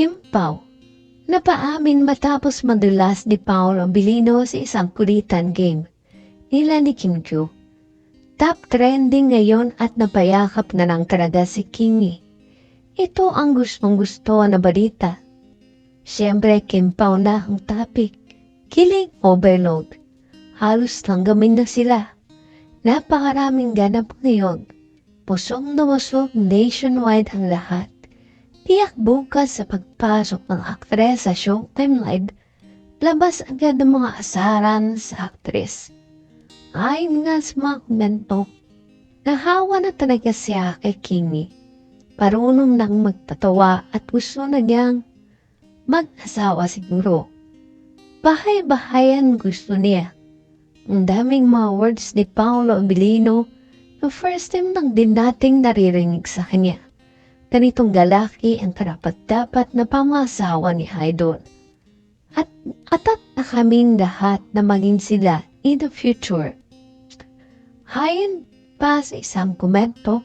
Kim Pao Napaamin matapos madulas ni Paul Abilino sa isang kulitan game nila ni Kim Kyu. Top trending ngayon at napayakap na ng talaga si Kimi. Ito ang gustong gusto na balita. Siyempre, Kim Pao na ang topic. Kiling overload. Halos tanggamin na sila. Napakaraming ganap ngayon. Pusong na pusong nationwide ang lahat. Tiyak bukas sa pagpasok ng aktres sa Showtime Live, labas agad ang mga asaran sa aktres. Ayon nga sa mga komento, nahawa na talaga siya kay Kimi. Parunong nang magpatawa at gusto na niyang mag-asawa siguro. Bahay-bahayan gusto niya. Ang daming mga words ni Paolo Abilino na first time lang din nating naririnig sa kanya. Ganitong galaki ang karapat-dapat na pangasawa ni Idol. At atat na kaming lahat na maging sila in the future. Hayon pa sa isang komento,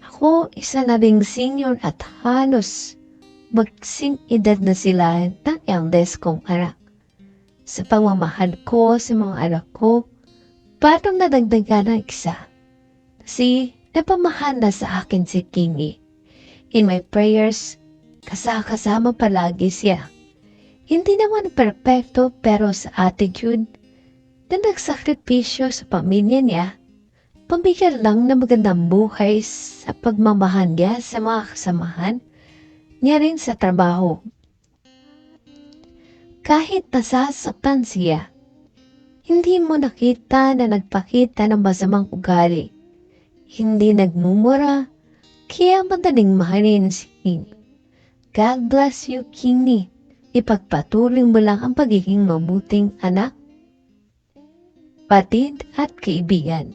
ako isa na ring senior at halos magsing edad na sila ng eldest kong anak. Sa pamamahal ko sa mga anak ko, parang nadagdagan ng isa. Kasi napamahal na sa akin si Kingi. In my prayers, kasakasama palagi siya. Hindi naman perpekto pero sa attitude na nagsakripisyo sa pamilya niya, pambigyan lang na magandang buhay sa pagmamahal niya sa mga kasamahan niya rin sa trabaho. Kahit nasasaktan siya, hindi mo nakita na nagpakita ng masamang ugali. Hindi nagmumura, kaya madaling mahalin si King. God bless you, Kingy. Ipagpatuloy mo lang ang pagiging mabuting anak, patid at kaibigan.